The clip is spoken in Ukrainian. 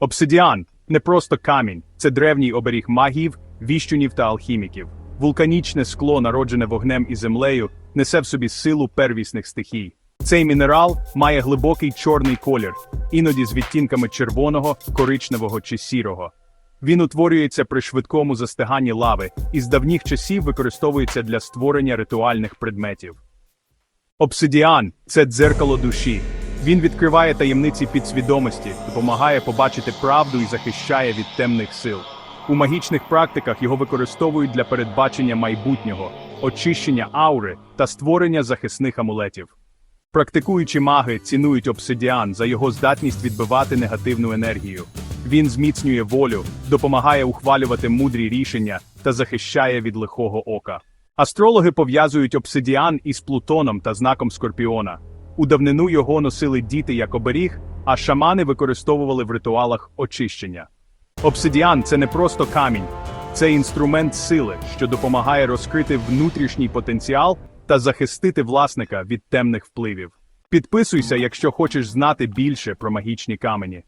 Обсидіан не просто камінь, це древній оберіг магів, віщунів та алхіміків. Вулканічне скло, народжене вогнем і землею, несе в собі силу первісних стихій. Цей мінерал має глибокий чорний колір, іноді з відтінками червоного, коричневого чи сірого. Він утворюється при швидкому застиганні лави і з давніх часів використовується для створення ритуальних предметів. Обсидіан це дзеркало душі. Він відкриває таємниці підсвідомості, допомагає побачити правду і захищає від темних сил. У магічних практиках його використовують для передбачення майбутнього, очищення аури та створення захисних амулетів. Практикуючі маги цінують обсидіан за його здатність відбивати негативну енергію. Він зміцнює волю, допомагає ухвалювати мудрі рішення та захищає від лихого ока. Астрологи пов'язують обсидіан із Плутоном та знаком Скорпіона. У давнину його носили діти як оберіг, а шамани використовували в ритуалах очищення. Обсидіан це не просто камінь, це інструмент сили, що допомагає розкрити внутрішній потенціал та захистити власника від темних впливів. Підписуйся, якщо хочеш знати більше про магічні камені.